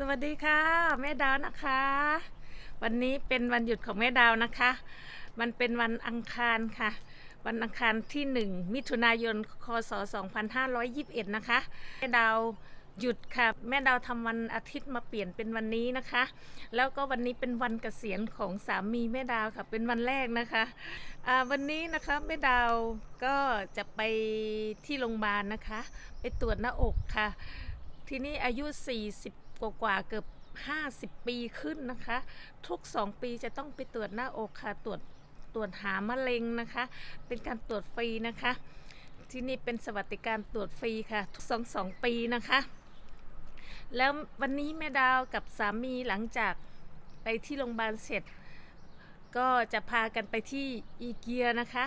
สวัสดีค่ะ แม่ดาวนะคะ วันนี้เป็นวันหยุดของแม่ดาวนะคะ มันเป็นวันอังคารค่ะ วันอังคารที่ 1 มิถุนายนคศ2521 นะคะ แม่ดาวหยุดค่ะ แม่ดาวทำวันอาทิตย์มาเปลี่ยนเป็นวันนี้นะคะ แล้วก็วันนี้เป็นวันเกษียณของสามีแม่ดาวค่ะ เป็นวันแรกนะคะอ่าวันนี้นะคะแม่ดาวก็จะไปที่โรงพยาบาลนะคะ ไปตรวจหน้าอกค่ะ ทีนี้อายุ 40 กว่ากว่าเกือบ 50 ปีขึ้นนะคะ ทุก 2 ปีจะต้องไปตรวจหน้าอกค่ะตรวจตรวจหามะเร็งนะคะ เป็นการตรวจฟรีนะคะ ที่นี่เป็นสวัสดิการตรวจฟรีค่ะ ทุกสองสองปีนะคะ แล้ววันนี้แม่ดาวกับสามีหลังจากไปที่โรงพยาบาลเสร็จ ก็จะพากันไปที่อีเกียนะคะ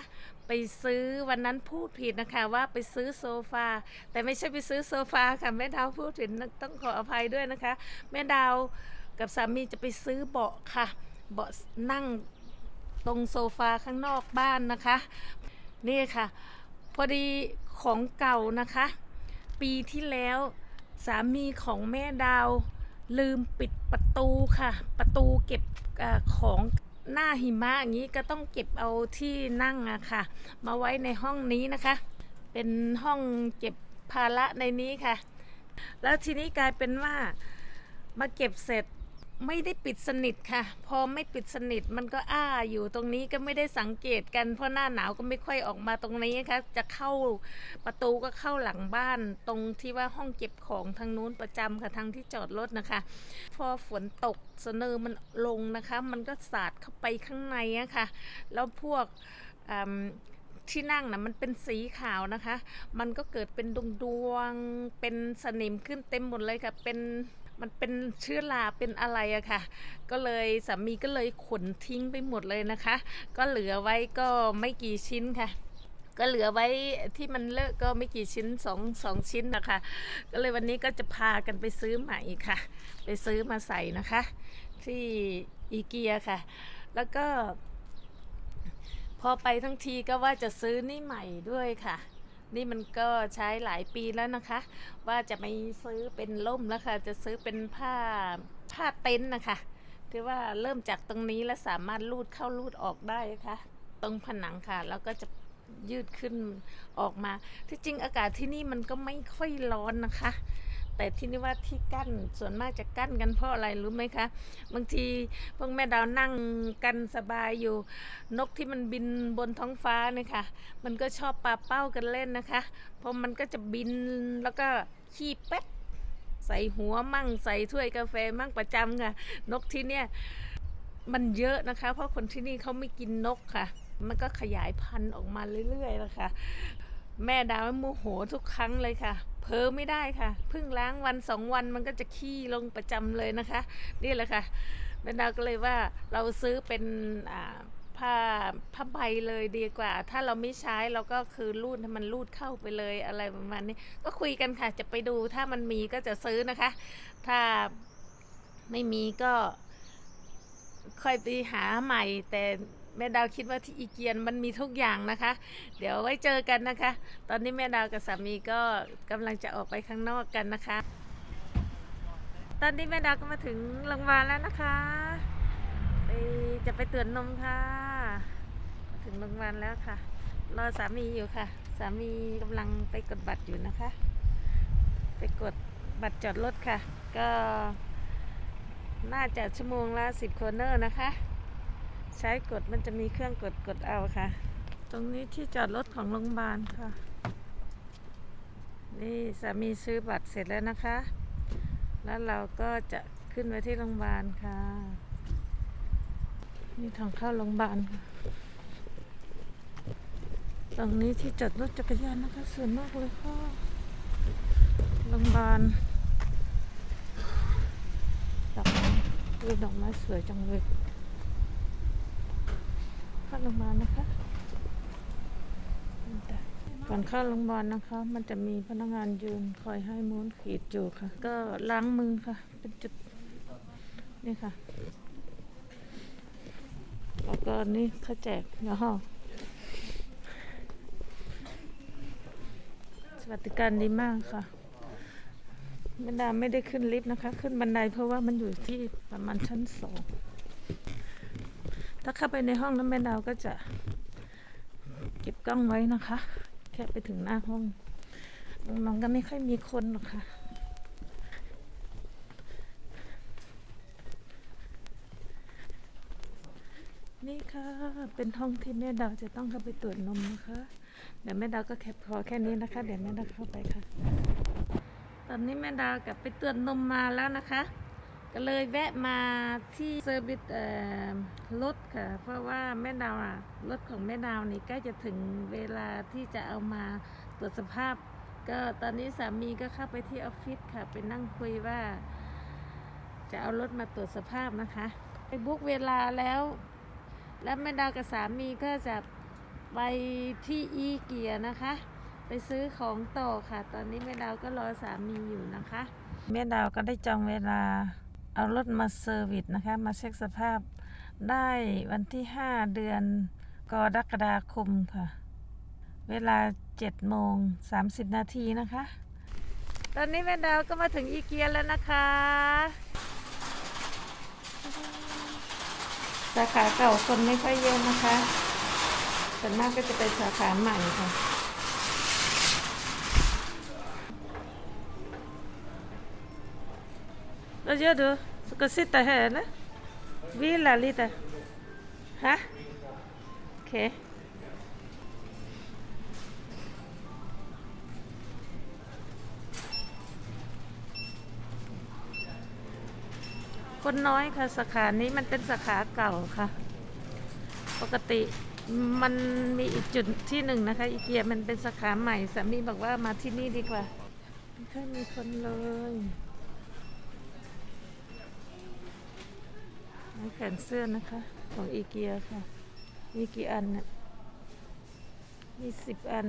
ไปซื้อวันนั้นพูดผิดนะคะว่าไปซื้อโซฟา แต่ไม่ใช่ไปซื้อโซฟาค่ะแม่ดาวพูดผิดต้องขออภัยด้วยนะคะ แม่ดาวกับสามีจะไปซื้อเบาะค่ะ เบาะนั่งตรงโซฟาข้างนอกบ้านนะคะ นี่ค่ะ พอดีของเก่านะคะ ปีที่แล้วสามีของแม่ดาวลืมปิดประตูค่ะ ประตูเก็บอของ หน้าหิมะอย่างนี้ก็ต้องเก็บเอาที่นั่งอะค่ะ มาไว้ในห้องนี้นะคะ เป็นห้องเก็บภาระในนี้ค่ะ แล้วทีนี้กลายเป็นว่ามาเก็บเสร็จ ไม่ได้ปิดสนิทค่ะ พอไม่ปิดสนิทมันก็อ้าอยู่ตรงนี้ก็ไม่ได้สังเกตกัน เพราะหน้าหนาวก็ไม่ค่อยออกมาตรงนี้นะคะจะเข้าประตูก็เข้าหลังบ้าน ตรงที่ว่าห้องเก็บของทางนู้นประจำค่ะทางที่จอดรถนะคะ พอฝนตกสเนอมันลงนะคะ มันก็สาดเข้าไปข้างในอะค่ะ แล้วพวกที่นั่งนะมันเป็นสีขาวนะคะ มันก็เกิดเป็นดวงดวงเป็นสนิมขึ้นเต็มหมดเลยค่ะเป็น มันเป็นเชื้อราเป็นอะไรอะค่ะ ก็เลยสามีก็เลยขนทิ้งไปหมดเลยนะคะ ก็เหลือไว้ก็ไม่กี่ชิ้นค่ะก็เหลือไว้ที่มันเลอะก็ไม่กี่ชิ้นสองสองชิ้นนะคะ ก็เลยวันนี้ก็จะพากันไปซื้อใหม่ค่ะ ไปซื้อมาใส่นะคะ ที่อีเกียค่ะ แล้วก็ พอไปทั้งทีก็ว่าจะซื้อนี่ใหม่ด้วยค่ะ นี่มันก็ใช้หลายปีแล้วนะคะ ว่าจะไม่ซื้อเป็นล่มแล้วค่ะ จะซื้อเป็นผ้าผ้าเต็นท์นะคะที่ว่าเริ่มจากตรงนี้แล้วสามารถลูดเข้าลูดออกได้นะคะ ตรงผนังค่ะ แล้วก็จะยืดขึ้นออกมา ที่จริงอากาศที่นี่มันก็ไม่ค่อยร้อนนะคะ แต่ที่นี่ว่าที่กั้นส่วนมากจะกั้นกันเพราะอะไรรู้ไหมคะ บางทีพวกแม่ดาวนั่งกันสบายอยู่ นกที่มันบินบนท้องฟ้าเนี่ยค่ะ มันก็ชอบปาเป้ากันเล่นนะคะ เพราะมันก็จะบินแล้วก็ขี้แป๊บใส่หัวมั่งใส่ถ้วยกาแฟมั่งประจำค่ะ นกที่เนี่ยมันเยอะนะคะ เพราะคนที่นี่เขาไม่กินนกค่ะ มันก็ขยายพันธุ์ออกมาเรื่อยๆนะคะ แม่ดาวโมโหทุกครั้งเลยค่ะ เพอไม่ได้ค่ะเพิ่งล้างวันสองวันมันก็จะขี้ลงประจำเลยนะคะ นี่แหละค่ะแม่ดาวก็เลยว่าเราซื้อเป็นผ้าผ้าใบเลยดีกว่า ถ้าเราไม่ใช้เราก็คือรูดให้มันรูดเข้าไปเลยอะไรประมาณนี้ ก็คุยกันค่ะจะไปดูถ้ามันมีก็จะซื้อนะคะ ถ้าไม่มีก็ค่อยไปหาใหม่แต่ แม่ดาวคิดว่าที่อีเกียนมันมีทุกอย่างนะคะ เดี๋ยวไว้เจอกันนะคะ ตอนนี้แม่ดาวกับสามีก็กำลังจะออกไปข้างนอกกันนะคะ ตอนนี้แม่ดาวก็มาถึงโรงพยาบาลแล้วนะคะไปจะไปตรวจนมค่ะมาถึงโรงพยาบาลแล้วค่ะ รอสามีอยู่ค่ะ สามีกำลังไปกดบัตรอยู่นะคะ ไปกดบัตรจอดรถค่ะ ก็น่าจะชั่วโมงละสิบโคเนอร์นะคะ ใช้กดมันจะมีเครื่องกดกดเอาค่ะ ตรงนี้ที่จอดรถของโรงพยาบาลค่ะ นี่สามีซื้อบัตรเสร็จแล้วนะคะ แล้วเราก็จะขึ้นไปที่โรงพยาบาลค่ะ นี่ทางเข้าโรงพยาบาลค่ะตรงนี้ที่จอดรถจักรยานนะคะสวยมากเลยค่ะโรงพยาบาลดอกไม้ดูดอกไม้สวยจังเลย โรงพยาบาลนะคะ ก่อนเข้าโรงพยาบาลนะคะ มันจะมีพนักงานยืนคอยให้ม้วนขีดอยู่ค่ะ ก็ล้างมือค่ะ เป็นจุดนี่ค่ะ แล้วก็นี่เขาแจกยาห่อสวัสดิการดีมากค่ะแม่ดาไม่ได้ขึ้นลิฟต์นะคะ ขึ้นบันไดเพราะว่ามันอยู่ที่ประมาณชั้นสอง ถ้าเข้าไปในห้องนั้นแม่ดาวก็จะเก็บกล้องไว้นะคะ แค่ไปถึงหน้าห้องน้องๆก็ไม่ค่อยมีคนหรอกค่ะนี่ค่ะ เป็นห้องที่แม่ดาวจะต้องเข้าไปตรวจนมนะคะ เดี๋ยวแม่ดาวก็แคปพอแค่นี้นะคะ เดี๋ยวแม่ดาวเข้าไปค่ะ ตอนนี้แม่ดาวกลับไปตรวจนมมาแล้วนะคะ ก็เลยแวะมาที่เซอร์วิสรถค่ะ เพราะว่าแม่ดาวอะรถของแม่ดาวนี่ใกล้จะถึงเวลาที่จะเอามาตรวจสภาพ ก็ตอนนี้สามีก็เข้าไปที่ออฟฟิศค่ะ ไปนั่งคุยว่า จะเอารถมาตรวจสภาพนะคะ ไปบุ๊กเวลาแล้ว แล้วแม่ดาวกับสามีก็จะไปที่อีเกียนะคะ ไปซื้อของต่อค่ะ ตอนนี้แม่ดาวก็รอสามีอยู่นะคะ แม่ดาวก็ได้จองเวลา เอารถมาเซอร์วิสนะคะ มาเช็คสภาพได้วันที่ 5 เดือนกรกฎาคมค่ะ เวลา7โมง30 นาทีนะคะ ตอนนี้แม่ดาวก็มาถึงอีเกียแล้วนะคะ สาขาเก่าคนไม่ค่อยเยอะนะคะส่วนมากก็จะเป็นสาขาใหม่ค่ะ Vad gör du? Ska du sitta här eller? Vila lite? Ha? Okej. คนน้อยค่ะสาขานี้มันเป็นสาขาเก่าค่ะ ปกติมันมีอีกจุดที่หนึ่งนะคะ อีเกียมันเป็นสาขาใหม่สามีบอกว่ามาที่นี่ดีกว่าไม่ค่อยมีคนเลย แขนเสื้อนะคะ ของอีเกียค่ะ มีกี่อันเนี่ยมีสิบอัน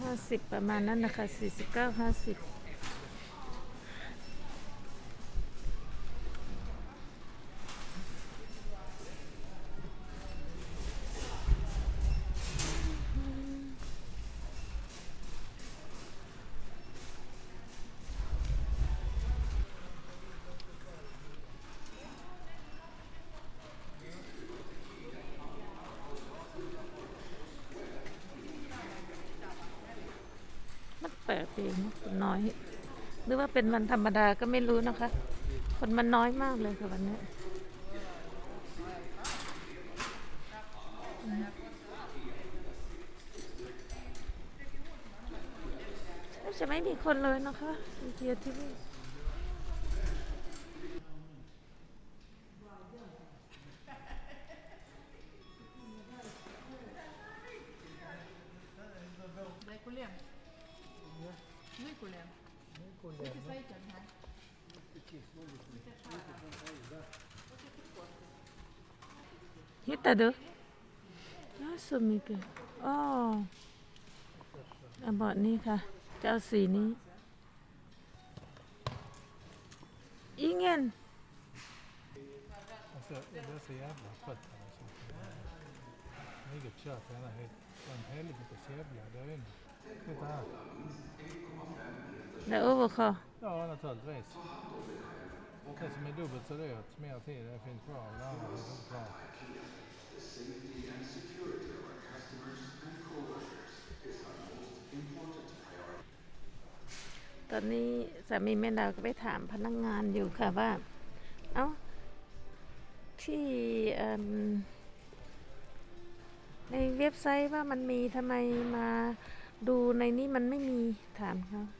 ห้าสิบประมาณนั้นนะคะสี่สิบเก้าห้าสิบ เองคนน้อย หรือว่าเป็นวันธรรมดาก็ไม่รู้นะคะ คนมันน้อยมากเลยค่ะวันนี้จะไม่มีคนเลยนะคะเกียที่นี่ Uite să aici, hai. Hittar du? Ja, så mycket. Åh. เอาเบาะนี้ค่ะจะเอาสีนี้ Ingen. Alltså, det är så jävla trött alltså. Eget kött, den är helt... En helvetes jävla dyna. Titta här. Det är overkör. Ja, naturligtvis. Det som är dubbelt så dyrt, mer tid, det finns kvar. Det andra finns inte kvar. ตอนนี้สามีแม่ดาวก็ไปถามพนักงงานอยู่ค่ะว่า เอ้า ที่เอิ่มในเว็บไซต์ว่ามันมีทำไมมาดูในนี้มันไม่มีถามเขาเขา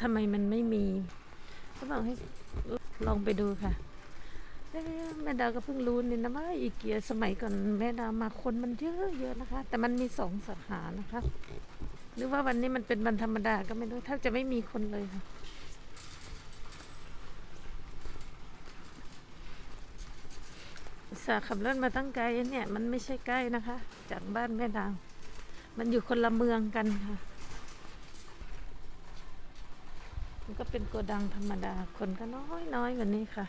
ทำไมมันไม่มีเขาบอกให้ลองไปดูค่ะแม่ดาวก็เพิ่งรู้นี่นะว่าอีเกียสมัยก่อนแม่ดาวมาคนมันเยอะเยอะนะคะ แต่มันมีสองสาขานะคะหรือว่าวันนี้มันเป็นวันธรรมดาก็ไม่รู้ถ้าจะไม่มีคนเลยค่ะสาขับรถมาตั้งไกลเนี่ย มันไม่ใช่ใกล้นะคะ จากบ้านแม่ดาว มันอยู่คนละเมืองกันค่ะันก็เป็นโกดังธรรมดา คนก็น้อยน้อยวันนี้ค่ะ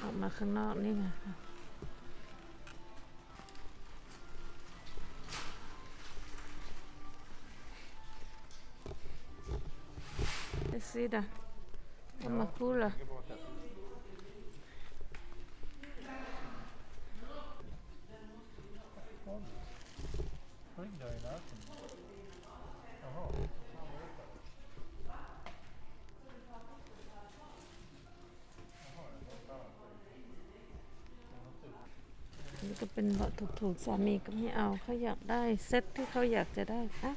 ออกมาข้างนอกนี่ไงค่ะเอซีดะมาคูล่ะ Dạ, นี่ก็เป็นเบาะถูกๆสามีก็ไม่เอาเขาอยากได้เซ็ตที่เขาอยากจะได้อะ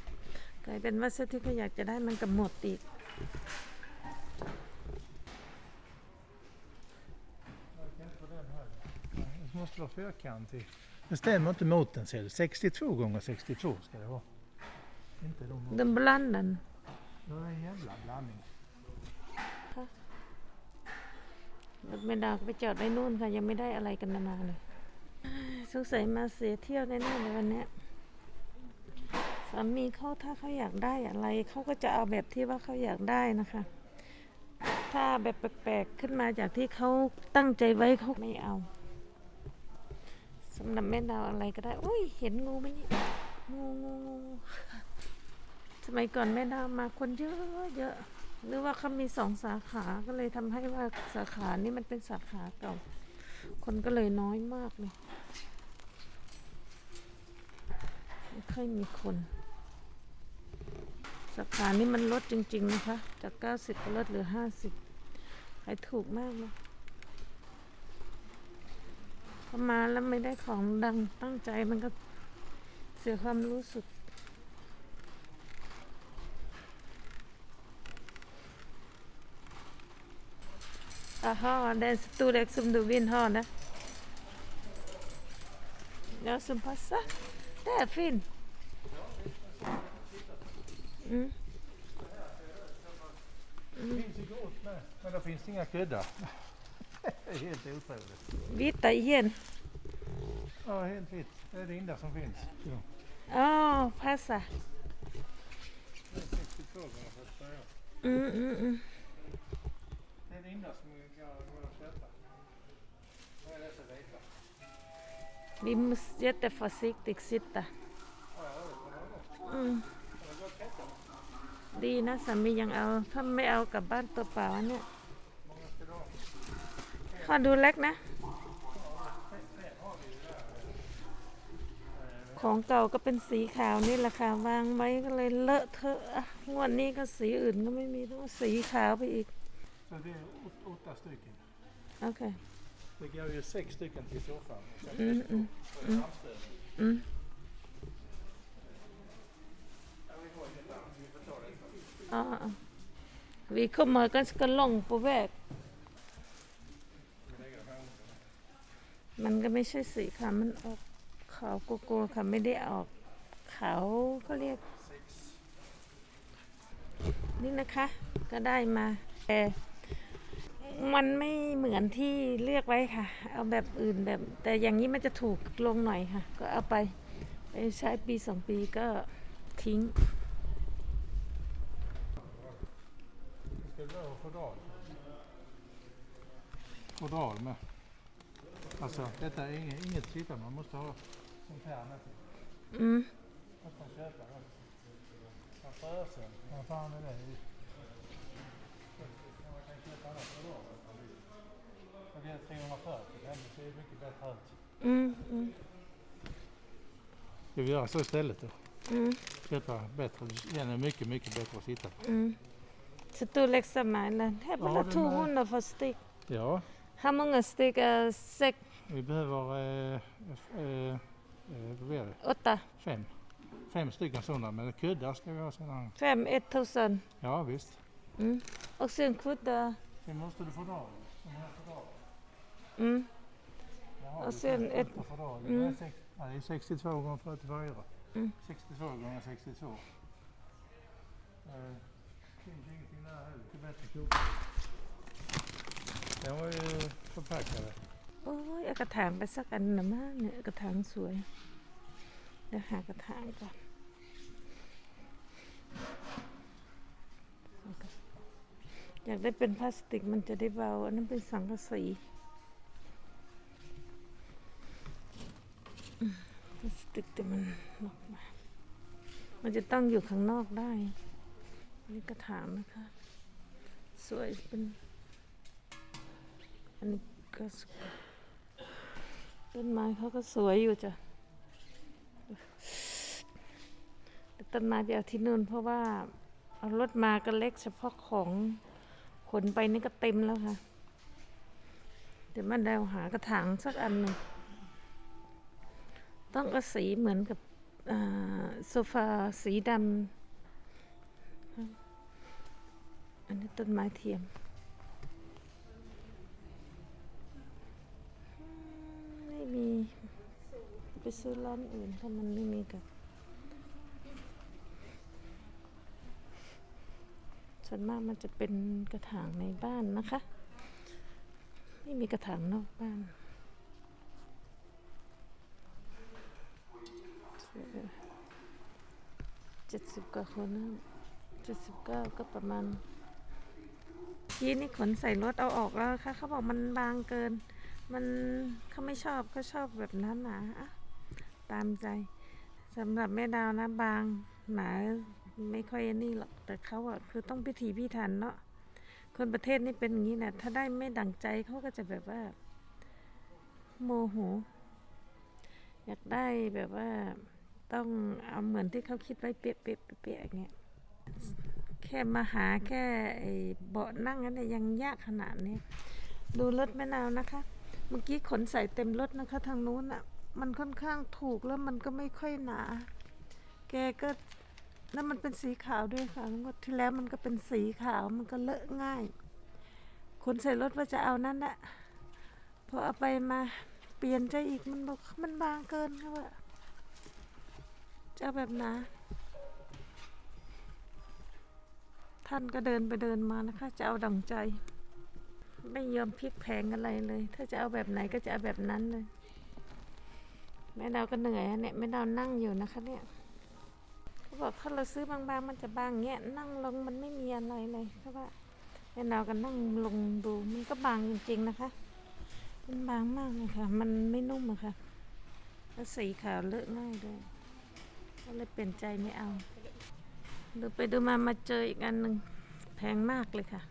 กลายเป็นว่าเซ็ตที่เขาอยากจะได้มันกับหมดอีก Verkar inte på den här. Nej, Det måste vara fyrkantig. Det stämmer inte mot den ser du. 62 gånger 62 ska det vara. Inte de måtten. เดิมบลันดัน Det är en jävla blandning. รถเมดาก็ไปจอดไว้นู่นค่ะ ยังไม่ได้อะไรกันมาเลย สงสัยมาเสียเที่ยวแน่ๆเลยวันนี้สามีเขาถ้าเขาอยากได้อะไรเขาก็จะเอาแบบที่ว่าเขาอยากได้นะคะ ถ้าแบบแปลกๆขึ้นมาจากที่เขาตั้งใจไว้เขาไม่เอาสำหรับแม่ดาวอะไรก็ได้อุ้ยเห็นงูไหมนี่งูงูงูสมัยก่อนแม่ดาวมาคนเยอะเยอะหรือว่าเขามีสองสาขาก็เลยทำให้ว่าสาขานี้มันเป็นสาขาเก่า คนก็เลยน้อยมากเลย ไม่ค่อยมีคนสาขานี้มันลดจริง ๆ นะคะ จาก 90ก็ลดเหลือ 50ขายถูกมากเลยพอมาแล้วไม่ได้ของดังตั้งใจมันก็เสียความรู้สึก Jaha, det är en storlek som du vill ha det. Ja, som passar. Det är fin. Mm. Det finns ju gott med. Men då finns det inga är helt otroligt. Vita igen. Ja, helt vitt. Det är det enda som finns. Ja. Ja, passar. Det är 62 gånger 44. Mm, mm, mm. Det är det enda som går Vi måste jätteförsiktigt sitta. Mm. Đi นะสามียังเอาถ้าไม่เอากลับบ้านตัวเปล่าเนี่ย Många ska du ha? ขอดูเล็กนะ ของเก่าก็เป็นสีขาวนี่แหละค่ะวางไว้ก็เลยเลอะเทอะอะงวดนี้ก็สีอื่นก็ไม่มีต้องสีขาวไปอีก Så det är åt- åtta stycken. โอเค Det går ju sex stycken till soffan. och sen Mm, resten mm, på en framstöt. อืม Ja, vi har inget annat. Vi får ta detta. อ๋อ vi kommer ganska långt på väg Vi lägger det här under. มันก็ไม่ใช่สีค่ะ มันออกขาวโกโก้ค่ะ ไม่ได้ออกขาวเขาเรียก Sex. นี่นะคะ ก็ได้มาแต่ มันไม่เหมือนที่เลือกไว้ค่ะ เอาแบบอื่นแบบ แต่อย่างนี้มันจะถูกลงหน่อยค่ะ ก็เอาไปไปใช้ปีสองปีก็ทิ้ง Det ska vara fodral. Fodral med. Alltså detta är inget, inget sitta man måste ha sånt här med. อืม Måste man köpa det. Man frösen. Vad fan är det? Ska vi göra så istället då? Mm. Köpa bättre, den är mycket, mycket bättre att sitta på. Mm. Så du lägger liksom mellan, här bara 200 för steg? Ja. Hur många steg? är sex? Vi behöver, eh, eh, eh, vad blir det? Åtta. Fem. Fem stycken sådana, men kuddar ska vi ha sedan. Fem, ett tusen? Ja visst. Mm. Och sen kuddar? Sen måste du få dra de här fodralen. Mm. Jaha, Och du sen kan ett- sätta fodral. mm. Det, är sex, ja, det är 62 gånger 44. Mm. 62 gånger 62. Eh, finns ingenting där heller. Det är bättre koka. Den var ju förpackade. โอ้ยเอากระถางไปสักอันหนะมากเนี่ยกระถางสวย เดี๋ยวหากระถางก่อน อยากได้เป็นพลาสติกมันจะได้เบา อันนั้นเป็นสังกะสีพลาสติกแต่มันนอกมามันจะตั้งอยู่ข้างนอกได้ นี่กระถางนะคะ สวยเป็น อันนี้ก็สวยต้นไม้เขาก็สวยอยู่จ้ะต่ต้นไม้จะเอาที่นู่นเพราะว่าเอารถมาก็เล็กเฉพาะของ ขนไปนี่ก็เต็มแล้วค่ะ เดี๋ยวมันได้หากระถางสักอันหนึ่งต้องเอาสีเหมือนกับโซฟาสีดำอันนี้ต้นไม้เทียมไม่มีไปซื้อร้านอื่นถ้ามันไม่มีกับ ส่วนมากมันจะเป็นกระถางในบ้านนะคะ ไม่มีกระถางนอกบ้านเจ็ดสิบกว่าคนนะเจ็ดสิบเก้าก็ประมาณกี้นี่ขนใส่รถเอาออกแล้วค่ะ เขาบอกมันบางเกิน มันเขาไม่ชอบเขาชอบแบบนั้นหนาะตามใจสำหรับแม่ดาวนะบางหนา ไม่ค่อยนี่หรอกแต่เขาอะคือต้องพิถีพิถันเนาะคนประเทศนี่เป็นอย่างนี้นะถ้าได้ไม่ดังใจเขาก็จะแบบว่า โมโหอยากได้แบบว่าต้องเอาเหมือนที่เขาคิดไว้เป๊ะเป๊ะเป๊ะอย่างเงี้ยแค่มาหาแค่ไอ้เบาะนั่งนั้นเนี่ยยังยากขนาดนี้ดูรถแม่นาวนะคะ เมื่อกี้ขนใส่เต็มรถนะคะทางนู้นอะ มันค่อนข้างถูกแล้วมันก็ไม่ค่อยหนา แกก็ แล้วมันเป็นสีขาวด้วยค่ะงวดที่แล้วมันก็เป็นสีขาวมันก็เลอะง่ายขนใส่รถว่าจะเอานั่นแหละพอเอาไปมาเปลี่ยนใจอีกมันบอกมันบางเกินค่ะว่าจะเอาแบบหนาท่านก็เดินไปเดินมานะคะ จะเอาดังใจ ไม่ยอมพลิกแพงอะไรเลย ถ้าจะเอาแบบไหนก็จะเอาแบบนั้นเลยแม่ดาวก็เหนื่อยเนี่ยแม่ดาวนั่งอยู่นะคะเนี่ย เขาบอกถ้าเราซื้อบางๆมันจะบางเงี้ยนั่งลงมันไม่มีอะไรเลยเขาว่าแม่ดาก็นั่งลงดูมันก็บางจริงๆนะคะมันบางมากเลยค่ะ มันไม่นุ่มอะค่ะแล้วสีขาวเลอะง่ายด้วยก็เลยเปลี่ยนใจไม่เอา ดูไปดูมามาเจออีกอันหนึ่งแพงมากเลยค่ะ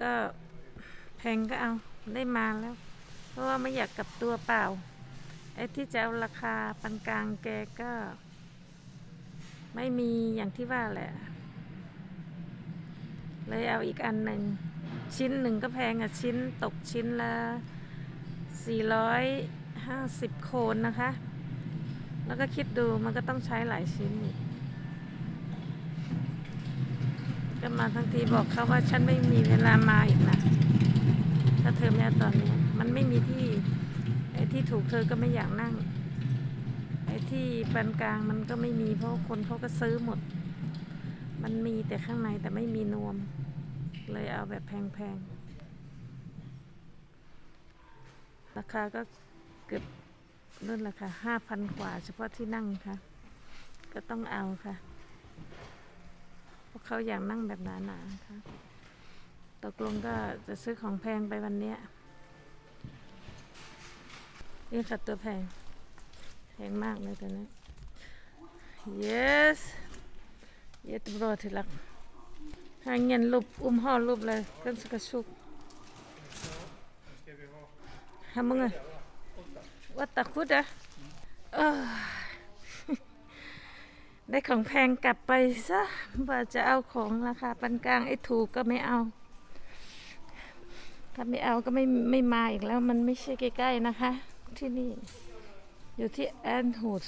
ก็แพงก็เอาได้มาแล้ว เพราะว่าไม่อยากกลับตัวเปล่าไอ้ที่จะเอาราคาปานกลางแกก็ ไม่มีอย่างที่ว่าแหละ เลยเอาอีกอันหนึ่ง ชิ้นหนึ่งก็แพงอะชิ้นตกชิ้นละ 450 โคนนะคะ แล้วก็คิดดูมันก็ต้องใช้หลายชิ้นอีกก็มาทั้งทีบอกเขาว่าฉันไม่มีเวลามาอีกนะถ้าเธอไม่เอาตอนนี้ มันไม่มีที่ไอ้ที่ถูกเธอก็ไม่อยากนั่ง ไอ้ที่ปานกลางมันก็ไม่มีเพราะคนเขาก็ซื้อหมด มันมีแต่ข้างในแต่ไม่มีนวม เลยเอาแบบแพงๆ ราคาก็เกือบนู่นแหละค่ะห้าพันกว่าเฉพาะที่นั่งค่ะ ก็ต้องเอาค่ะ เพราะเขาอยากนั่งแบบหนาๆค่ะ ตกลงก็จะซื้อของแพงไปวันเนี้ยนี่ค่ะตัวแพง งมากเลยตัวนี้ yes yes bra till att har ingen lupp om har lupp eller ganska tjock hur många åtta kuddar Åh. ได้ของแพงกลับไปซะว่าจะเอาของราคาปานกลางไอ้ถูกก็ไม่เอา ถ้าไม่เอาก็ไม่ไม่มาอีกแล้ว มันไม่ใช่ใกล้ๆนะคะ ที่นี่ อยู่ที่แอนฮูด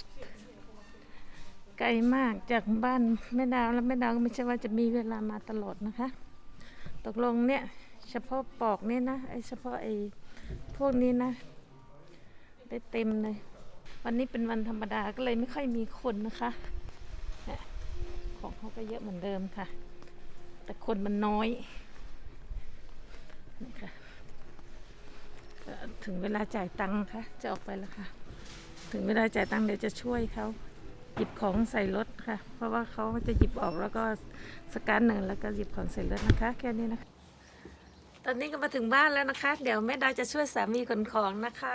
ไกลมากจากบ้านแม่ดาวแล้วแม่ดาวก็ไม่ใช่ว่าจะมีเวลามาตลอดนะคะ ตกลงเนี่ยเฉพาะปอกเนี่นะไอเฉพาะไอพวกนี้นะ ได้เต็มเลย วันนี้เป็นวันธรรมดาก็เลยไม่ค่อยมีคนนะคะ ของเขาก็เยอะเหมือนเดิมค่ะ แต่คนมันน้อยนี่ค่ะถึงเวลาจ่ายตังค์ค่ะ จะออกไปแล้วค่ะ ถึงเวลาจ่ายตังค์เดี๋ยวจะช่วยเขาหยิบของใส่รถค่ะ เพราะว่าเขาจะหยิบออกแล้วก็สแกนหนึ่งแล้วก็หยิบของใส่รถนะคะ แค่นี้นะคะ ตอนนี้ก็มาถึงบ้านแล้วนะคะ เดี๋ยวแม่ดาจะช่วยสามีขนของนะคะ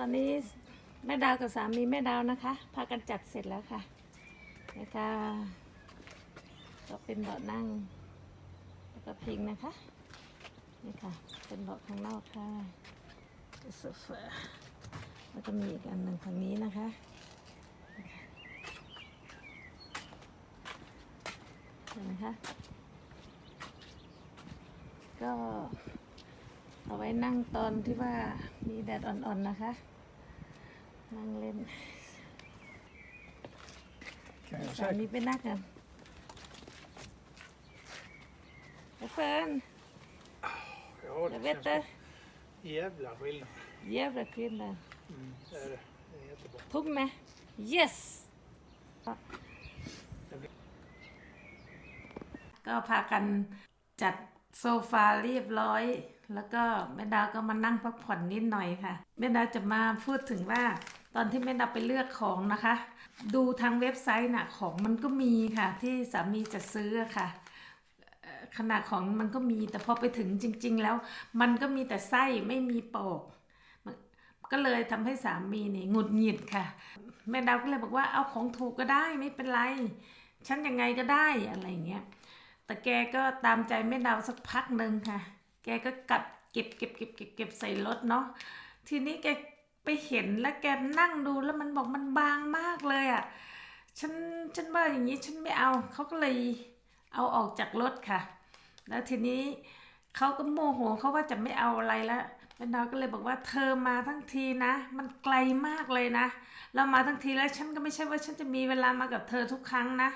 ตอนนี้แม่ดาวกับสามีแม่ดาวนะคะ พากันจัดเสร็จแล้วค่ะแล้วก็ก็เป็นเบาะนั่ง แล้วก็พิงนะคะนี่ค่ะ เป็นเบาะข้างนอกค่ะโซฟาแล้วก็มีอีกอันหนึ่งฝั่งนี้นะคะเห็นไหมคะก็ เอาไว้นั่งตอนที่ว่ามีแดดอ่อนๆนะคะ นั่งเล่น Kan jag สามี säkert. ไปนั่งกันไอ้เฟิร์น Ja, เดี๋ยว det เว känns เตอร์ jävla skillnad. เยี่ยมเลยขึ้นเลย Mm, det är det. Det är jättebra. ทุบไหม yes ก็พากันจัดโซฟาเรียบร้อย แล้วก็แม่ดาวก็มานั่งพักผ่อนนิดหน่อยค่ะ แม่ดาวจะมาพูดถึงว่าตอนที่แม่ดาวไปเลือกของนะคะ ดูทางเว็บไซต์น่ะของมันก็มีค่ะ ที่สามีจะซื้อค่ะ ขนาดของมันก็มีแต่พอไปถึงจริง ๆ แล้ว มันก็มีแต่ไส้ไม่มีปอกก็เลยทำให้สามีนี่หงุดหงิดค่ะ แม่ดาวก็เลยบอกว่าเอาของถูกก็ได้ไม่เป็นไร ฉันยังไงก็ได้อะไรเงี้ยแต่แกก็ตามใจแม่ดาวสักพักหนึ่งค่ะ แกก็กัดเก็บเก็บเก็บเก็บเก็บใส่รถเนาะทีนี้แกไปเห็นแล้วแกนั่งดูแล้วมันบอกมันบางมากเลยอะ่ะฉันฉันว่าอย่างนี้ฉันไม่เอาเขาก็เลยเอาออกจากรถค่ะ แล้วทีนี้เขาก็โมโหเขาว่าจะไม่เอาอะไรและแม่ดาวก็เลยบอกว่าเธอมาทั้งทีนะ มันไกลมากเลยนะ เรามาทั้งทีแล้วฉันก็ไม่ใช่ว่าฉันจะมีเวลามากับเธอทุกครั้งนะ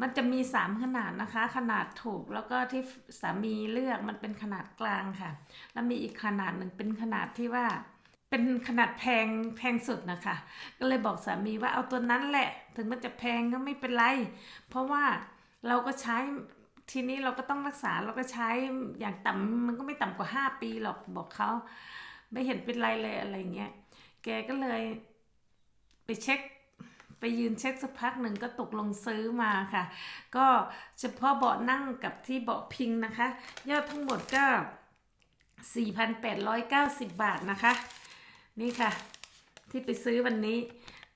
มันจะมี3ขนาดนะคะ ขนาดถูกแล้วก็ที่สามีเลือกมันเป็นขนาดกลางค่ะ แล้วมีอีกขนาดหนึ่งเป็นขนาดที่ว่า เป็นขนาดแพงแพงสุดนะคะ ก็เลยบอกสามีว่าเอาตัวนั้นแหละ ถึงมันจะแพงก็ไม่เป็นไร เพราะว่าเราก็ใช้ทีนี้เราก็ต้องรักษาเราก็ใช้อย่างต่ำมันก็ไม่ต่ำกว่า 5 ปีหรอกบอกเขาไม่เห็นเป็นไรเลยอะไรเงี้ยแกก็เลยไปเช็ค ไปยืนเช็คสักพักหนึ่งก็ตกลงซื้อมาค่ะ ก็เฉพาะเบาะนั่งกับที่เบาะพิงนะคะ ยอดทั้งหมดก็ 4,890 บาทนะคะ นี่ค่ะ ที่ไปซื้อวันนี้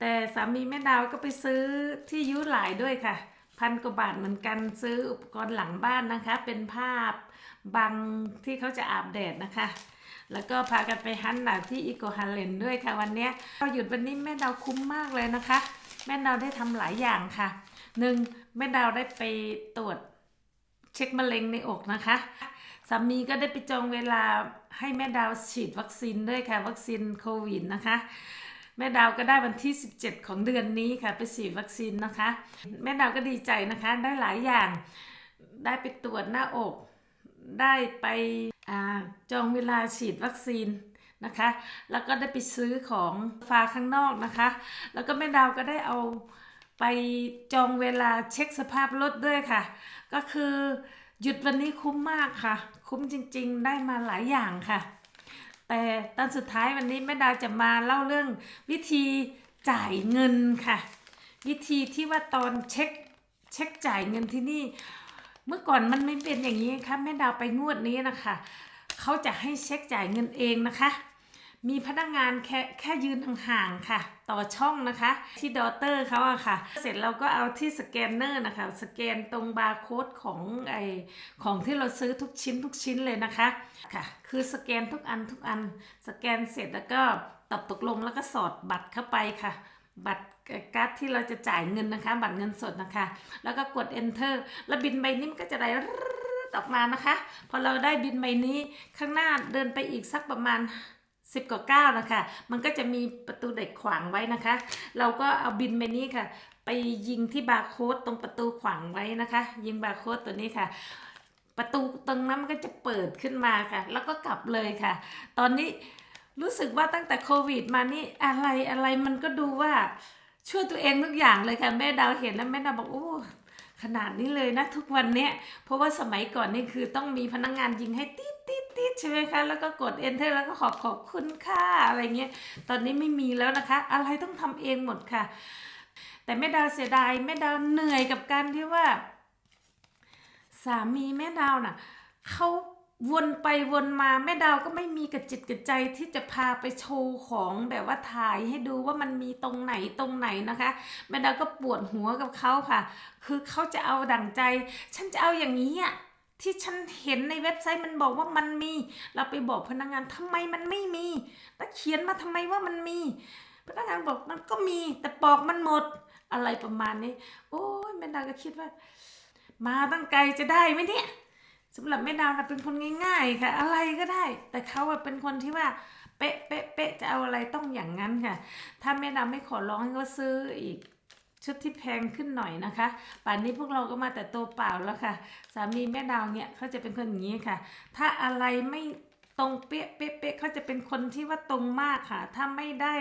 แต่สามีแม่ดาวก็ไปซื้อที่ยุหลายด้วยค่ะพันกว่าบาทเหมือนกันซื้ออุปกรณ์หลังบ้านนะคะ เป็นภาพบังที่เขาจะอาบแดดนะคะ แล้วก็พากันไปฮันหนาที่อีโกฮาเลนด้วยค่ะวันนี้เราหยุดวันนี้แม่ดาวคุ้มมากเลยนะคะ แม่ดาวได้ทำหลายอย่างค่ะหนึ่งแม่ดาวได้ไปตรวจเช็คมะเร็งในอกนะคะสามีก็ได้ไปจองเวลาให้แม่ดาวฉีดวัคซีนด้วยค่ะ วัคซีนโควิดนะคะ แม่ดาวก็ได้วันที่ 17 ของเดือนนี้ค่ะ ไปฉีดวัคซีนนะคะ แม่ดาวก็ดีใจนะคะได้หลายอย่าง ได้ไปตรวจหน้าอก ได้ไปอจองเวลาฉีดวัคซีน นะคะ แล้วก็ได้ไปซื้อของฟ้าข้างนอกนะคะ แล้วก็แม่ดาวก็ได้เอาไปจองเวลาเช็คสภาพรถด้วยค่ะ ก็คือหยุดวันนี้คุ้มมากค่ะ คุ้มจริงๆ ได้มาหลายอย่างค่ะ แต่ตอนสุดท้ายวันนี้แม่ดาวจะมาเล่าเรื่องวิธีจ่ายเงินค่ะ วิธีที่ว่าตอนเช็คเช็คจ่ายเงินที่นี่ เมื่อก่อนมันไม่เป็นอย่างนี้ค่ะแม่ดาวไปงวดนี้นะคะ เขาจะให้เช็คจ่ายเงินเองนะคะ มีพนักงานแค่แค่ยืนห่างๆค่ะ ต่อช่องนะคะ ที่ดอเตอร์เขาอะค่ะ เสร็จเราก็เอาที่สแกนเนอร์นะคะ สแกนตรงบาร์โค้ดของไอของที่เราซื้อทุกชิ้นทุกชิ้นเลยนะคะค่ะ คือสแกนทุกอันทุกอัน สแกนเสร็จแล้วก็ตอบตกลงแล้วก็สอดบัตรเข้าไปค่ะ บัตรการ์ดที่เราจะจ่ายเงินนะคะ บัตรเงินสดนะคะ แล้วก็กด enter แล้วบินใบนี้มันก็จะได้ ออกมานะคะ พอเราได้บินใบนี้ข้างหน้าเดินไปอีกสักประมาณสิบกว่าเก้านะคะ มันก็จะมีประตูเด็กขวางไว้นะคะ เราก็เอาบินใบนี้ค่ะ ไปยิงที่บาร์โค้ดตรงประตูขวางไว้นะคะ ยิงบาร์โค้ดตัวนี้ค่ะ ประตูตรงนั้นมันก็จะเปิดขึ้นมาค่ะ แล้วก็กลับเลยค่ะ ตอนนี้รู้สึกว่าตั้งแต่โควิดมานี่อะไรอะไรมันก็ดูว่าช่วยตัวเองทุกอย่างเลยค่ะ แม่ดาวเห็นแล้วแม่ดาวบอกโอ้ ขนาดนี้เลยนะทุกวันเนี้ยเพราะว่าสมัยก่อนนี่คือต้องมีพนักงงานยิงให้ติดติดติดใช่ไหมคะแล้วก็กด enter แล้วก็ขอบขอบคุณค่ะอะไรเงี้ยตอนนี้ไม่มีแล้วนะคะ อะไรต้องทำเองหมดค่ะ แต่แม่ดาวเสียดายแม่ดาวเหนื่อยกับการที่ว่า สามีแม่ดาวน่ะเขา วนไปวนมาแม่ดาวก็ไม่มีกระจิตกระใจที่จะพาไปโชว์ของแบบว่าถ่ายให้ดูว่ามันมีตรงไหนตรงไหนนะคะ แม่ดาวก็ปวดหัวกับเขาค่ะ คือเขาจะเอาดั่งใจ ฉันจะเอาอย่างนี้อะที่ฉันเห็นในเว็บไซต์มันบอกว่ามันมี เราไปบอกพนักงานทำไมมันไม่มีแล้วเขียนมาทำไมว่ามันมี พนักงานบอกมันก็มีแต่ปอกมันหมดอะไรประมาณนี้ โอ้ยแม่ดาวก็คิดว่า มาตั้งไกลจะได้ไหมเนี่ย สำหรับแม่ดาวนะเป็นคนง่าย ๆ ค่ะ อะไรก็ได้ แต่เขาเป็นคนที่ว่าเป๊ะเป๊ะเป๊ะจะเอาอะไรต้องอย่างนั้นค่ะ ถ้าแม่ดาวไม่ขอร้องให้เขาซื้ออีกชุดที่แพงขึ้นหน่อยนะคะ ป่านนี้พวกเราก็มาแต่ตัวเปล่าแล้วค่ะ สามีแม่ดาวเนี่ยเขาจะเป็นคนอย่างนี้ค่ะ ถ้าอะไรไม่ตรงเป๊ะเป๊ะเป๊ะเขาจะเป็นคนที่ว่าตรงมากค่ะ ถ้าไม่ได้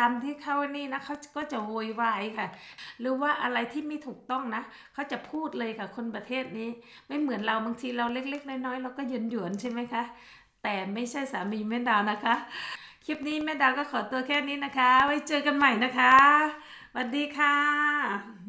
ตามที่เขานี่นะเขาก็จะโวยวายค่ะ หรือว่าอะไรที่ไม่ถูกต้องนะเขาจะพูดเลยค่ะคนประเทศนี้ ไม่เหมือนเราบางทีเราเล็ก ๆ น้อยๆเราก็หยวนหยวนใช่ไหมคะแต่ไม่ใช่สามีแม่ดาวนะคะ คลิปนี้แม่ดาวก็ขอตัวแค่นี้นะคะ ไว้เจอกันใหม่นะคะสวัสดีค่ะ